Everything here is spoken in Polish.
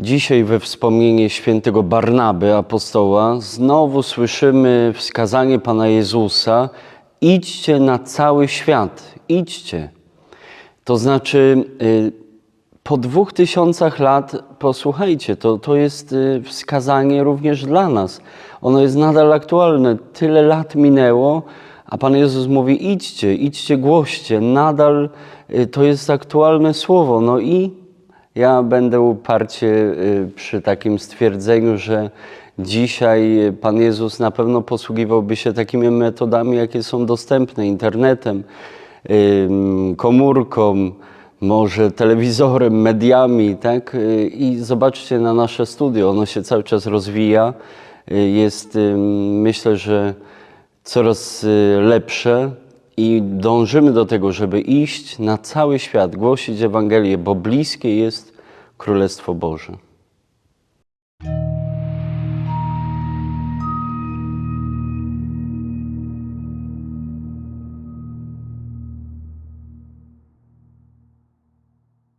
Dzisiaj we wspomnienie świętego Barnaby, apostoła, znowu słyszymy wskazanie Pana Jezusa: idźcie na cały świat, idźcie. To znaczy, y, po dwóch tysiącach lat, posłuchajcie, to, to jest y, wskazanie również dla nas. Ono jest nadal aktualne. Tyle lat minęło, a Pan Jezus mówi: idźcie, idźcie, głoście. Nadal y, to jest aktualne słowo. No i ja będę uparcie y, przy takim stwierdzeniu, że dzisiaj Pan Jezus na pewno posługiwałby się takimi metodami, jakie są dostępne internetem, komórką, może telewizorem, mediami, tak? Y, I zobaczcie na nasze studio, ono się cały czas rozwija. Y, Jest, myślę, że coraz lepsze i dążymy do tego, żeby iść na cały świat, głosić Ewangelię, bo bliskie jest Królestwo Boże.